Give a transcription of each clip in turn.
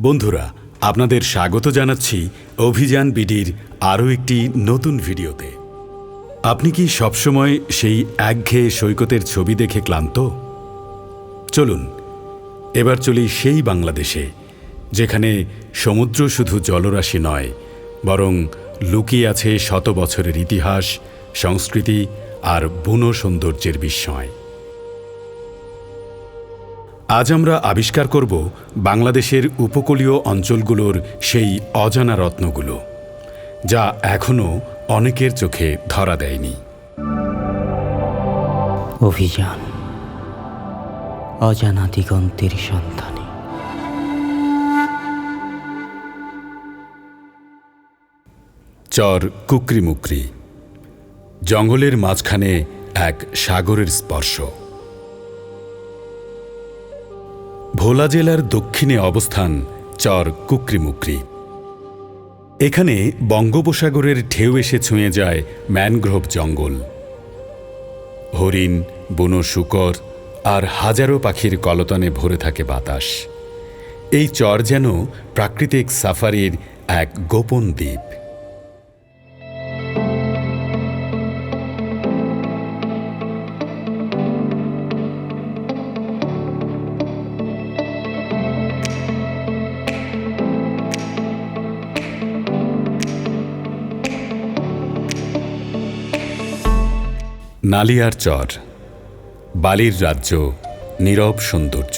বন্ধুরা, আপনাদের স্বাগত জানাচ্ছি অভিযান বিডির আরও একটি নতুন ভিডিওতে। আপনি কি সবসময় সেই একঘেয়ে সৈকতের ছবি দেখে ক্লান্ত? চলুন, এবার চলি সেই বাংলাদেশে, যেখানে সমুদ্র শুধু জলরাশি নয়, বরং লুকিয়ে আছে শত বছরের ইতিহাস, সংস্কৃতি আর বুনো সৌন্দর্যের বিস্ময়। আজ আমরা আবিষ্কার করব বাংলাদেশের উপকূলীয় অঞ্চলগুলোর সেই অজানা রত্নগুলো যা এখনও অনেকের চোখে ধরা দেয়নি। অভিযান অজানা দিগন্তের সন্ধানে। চর কুকরিমুকরি জঙ্গলের মাঝখানে এক সাগরের স্পর্শ। ভোলা জেলার দক্ষিণে অবস্থান চর কুকরিমুকরি। এখানে বঙ্গোপসাগরের ঢেউ এসে ছুঁয়ে যায় ম্যানগ্রোভ জঙ্গল। হরিণ, বুনো শুকর আর হাজারো পাখির কলতনে ভরে থাকে বাতাস। এই চর যেন প্রাকৃতিক সাফারির এক গোপন দ্বীপ। নালিয়ার চর, বালির রাজ্য, নীরব সৌন্দর্য।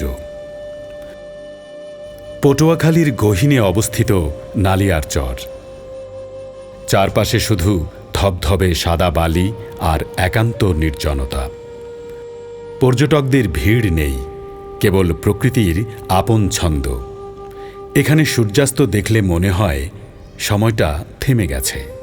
পটুয়াখালীর গহিনে অবস্থিত নালিয়ার চর। চারপাশে শুধু ধবধবে সাদা বালি আর একান্ত নির্জনতা। পর্যটকদের ভিড় নেই, কেবল প্রকৃতির আপন ছন্দ। এখানে সূর্যাস্ত দেখলে মনে হয় সময়টা থেমে গেছে।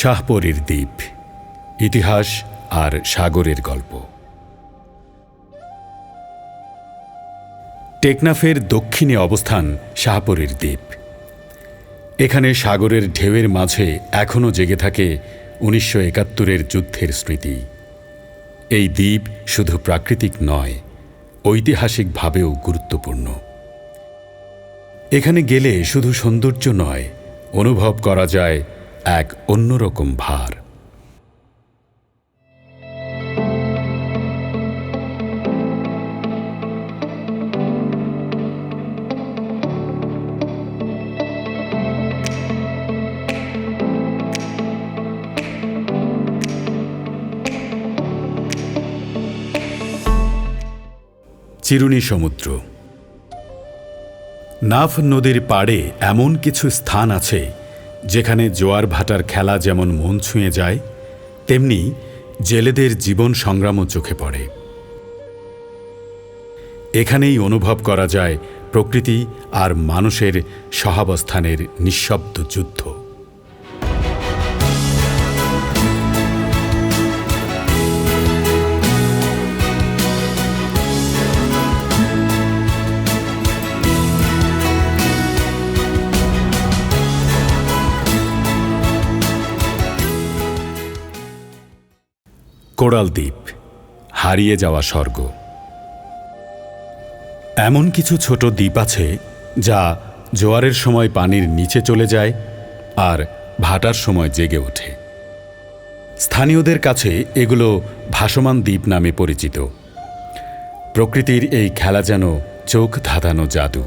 শাহপরীর দ্বীপ, ইতিহাস আর সাগরের গল্প। টেকনাফের দক্ষিণে অবস্থান শাহপরীর দ্বীপ। এখানে সাগরের ঢেউয়ের মাঝে এখনও জেগে থাকে উনিশশো একাত্তরের যুদ্ধের স্মৃতি। এই দ্বীপ শুধু প্রাকৃতিক নয়, ঐতিহাসিকভাবেও গুরুত্বপূর্ণ। এখানে গেলে শুধু সৌন্দর্য নয়, অনুভব করা যায় এক অন্যরকম ভার। চিরুনি সমুদ্র। নাফ নদীর পাড়ে এমন কিছু স্থান আছে যেখানে জোয়ার ভাটার খেলা যেমন মন ছুঁয়ে যায়, তেমনি জেলেদের জীবন সংগ্রামও চোখে পড়ে। এখানেই অনুভব করা যায় প্রকৃতি আর মানুষের সহাবস্থানের নিঃশব্দ যুদ্ধ। কোরাল দ্বীপ, হারিয়ে যাওয়া স্বর্গ। এমন কিছু ছোট দ্বীপ আছে যা জোয়ারের সময় পানির নিচে চলে যায় আর ভাটার সময় জেগে ওঠে। স্থানীয়দের কাছে এগুলো ভাসমান দ্বীপ নামে পরিচিত। প্রকৃতির এই খেলা যেন চোখ ধাঁধানো জাদু।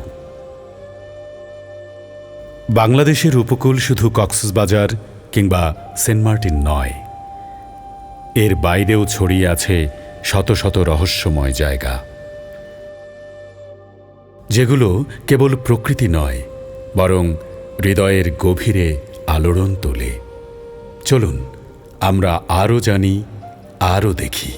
বাংলাদেশের উপকূল শুধু কক্সবাজার কিংবা সেন্ট মার্টিন নয়। এর বাইরেও ছড়িয়ে আছে শত শত রহস্যময় জায়গা। যেগুলো কেবল প্রকৃতি নয়, বরং হৃদয়ের গভীরে আলোড়ন তোলে। চলুন, আমরা আরও জানি, আরও দেখি।